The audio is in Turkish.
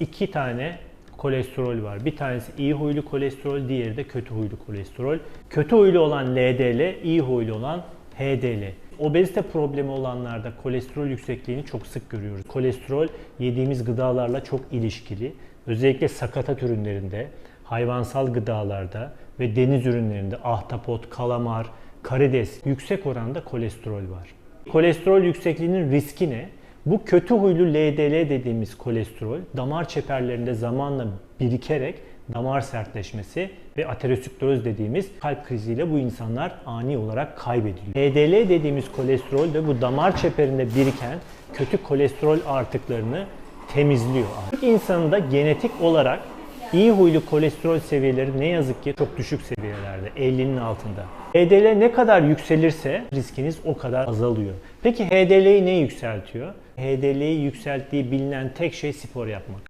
İki tane kolesterol var. Bir tanesi iyi huylu kolesterol, diğeri de kötü huylu kolesterol. Kötü huylu olan LDL, iyi huylu olan HDL. Obezite problemi olanlarda kolesterol yüksekliğini çok sık görüyoruz. Kolesterol yediğimiz gıdalarla çok ilişkili. Özellikle sakatat ürünlerinde, hayvansal gıdalarda ve deniz ürünlerinde ahtapot, kalamar, karides yüksek oranda kolesterol var. Kolesterol yüksekliğinin riski ne? Bu kötü huylu LDL dediğimiz kolesterol damar çeperlerinde zamanla birikerek damar sertleşmesi ve ateroskleroz dediğimiz kalp kriziyle bu insanlar ani olarak kaybediliyor. LDL dediğimiz kolesterol de bu damar çeperinde biriken kötü kolesterol artıklarını temizliyor. Türk insanında genetik olarak iyi huylu kolesterol seviyeleri ne yazık ki çok düşük seviyelerde, 50'nin altında. HDL ne kadar yükselirse riskiniz o kadar azalıyor. Peki HDL'yi ne yükseltiyor? HDL'yi yükselttiği bilinen tek şey spor yapmak.